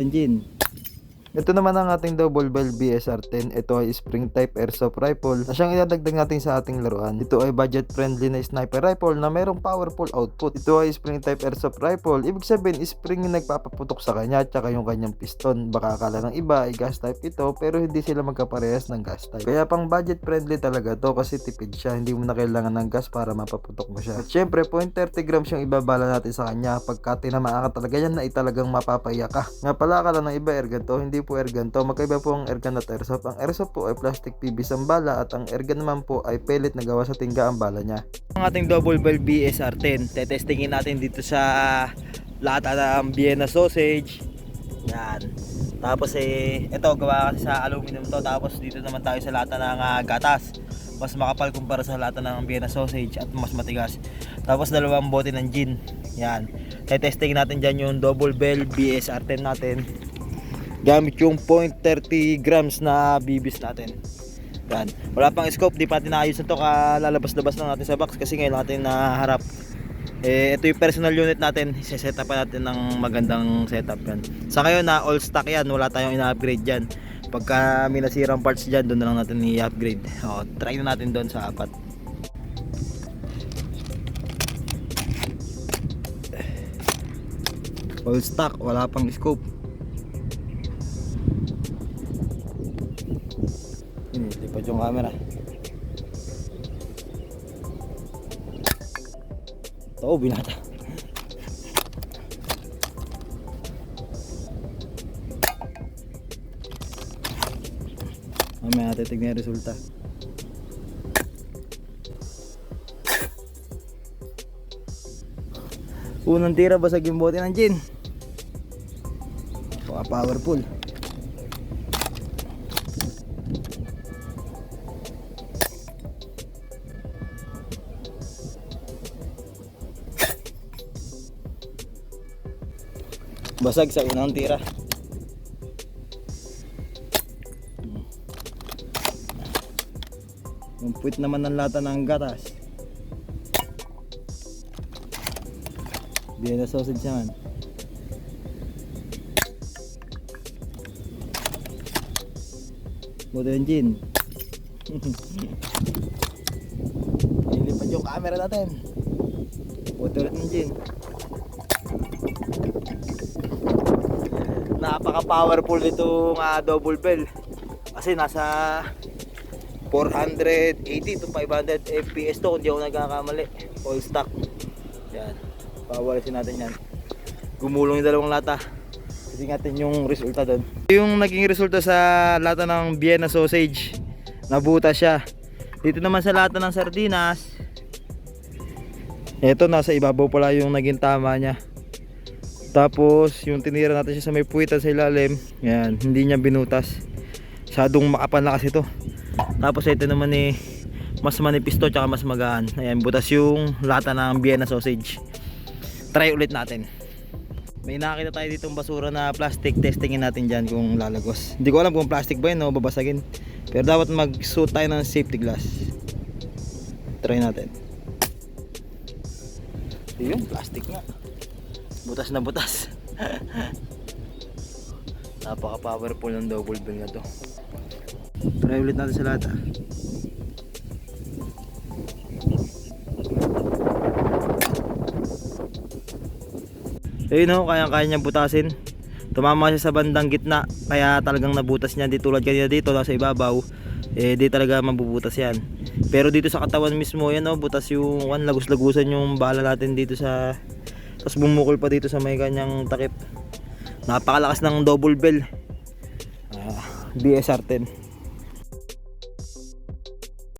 陈进 Ito naman ang ating double barrel BSR-10. Ito ay spring type airsoft rifle na siyang idadagdag natin sa ating laruan. Ito ay budget friendly na sniper rifle na mayroong powerful output. Ito ay spring type airsoft rifle. Ibig sabihin, spring yung nagpapaputok sa kanya at saka yung kanyang piston. Baka akala ng iba ay gas type ito pero hindi sila magkaparehas ng gas type. Kaya pang budget friendly talaga to kasi tipid siya. Hindi mo na kailangan ng gas para mapaputok mo siya. At syempre, 0.30 grams yung ibabala natin sa kanya. Pagka tinamaan ka talaga yan na italagang mapapaya ka. Nga pala akala ng iba airgun to, hindi po airgun to. Magkaiba po ang airgun at airsoft. Ang airsoft po ay plastic PVC ang bala at ang airgun naman po ay pellet na gawa sa tingga ang bala niya. Ang ating double barrel BSR-10, tetestingin natin dito sa lata ng Vienna sausage. Yan. Tapos eh, ito gawa kasi sa aluminum to. Tapos dito naman tayo sa lata ng ah, gatas. Mas makapal kumpara sa lata ng Vienna sausage at mas matigas. Tapos dalawang bote ng gin. Yan. Tetestingin natin dyan yung double barrel BSR-10 natin. Gamit yung 0.30 grams na bibis natin. Yan. Wala pang scope, di pa natin naayos na to kalalabas-labas lang natin sa box kasi ngayon natin naharap. Eh, ito yung personal unit natin. Isa-set up pa natin ng magandang setup yan. Sa ngayon na all stock yan, wala tayong ina-upgrade dyan. Pagka may nasirang parts dyan, doon na lang natin i-upgrade. O, try na natin doon sa apat. All stock, wala pang scope. Ini, lipat yung camera. Oo, binata. Mamaya natin tignan yung resulta. Unang tira basag yung bote ng gin. Powerful. Basag sa unang tira. Yung puwit naman ng lata ng gatas. Vienna sausage naman. Buto yung gin. Ilipad yung camera natin. Buto ulit ng gin. Napaka-powerful nitong ah, double bell. Kasi nasa 480 to 500 FPS to kung di ako nagkakamali. All stock. Yan. Pawalisin natin yan. Gumulong yung dalawang lata. Kasi natin yung resulta doon. Yung naging resulta sa lata ng Vienna sausage. Nabuta siya. Dito naman sa lata ng sardinas. Ito nasa ibabaw pala yung naging tama niya. Tapos yung tinira natin siya sa may puwitan sa ilalim, yan, hindi niya binutas. Na kasi ito. Tapos ito naman eh mas manipis to tsaka mas magaan. Ayan, butas yung lata ng Vienna sausage. Try ulit natin. May nakita tayo ditong basura na plastic. Testingin natin dyan kung lalagos. Hindi ko alam kung plastic ba yun o babasagin. Pero dapat mag-suit tayo ng safety glass. Try natin. Yun, plastic nga butas na butas. Napaka powerful ng double bell na to. Try ulit natin sa lata ayun o kaya kaya niya butasin. Tumama siya sa bandang gitna kaya talagang nabutas niya. Di tulad kanina dito nasa ibabaw eh di talaga mabubutas yan. Pero dito sa katawan mismo yan o butas yung one lagos lagusan yung bala natin dito sa tapos bumukol pa dito sa may kanyang takip. Napakalakas ng double bell. Ah, BSR 10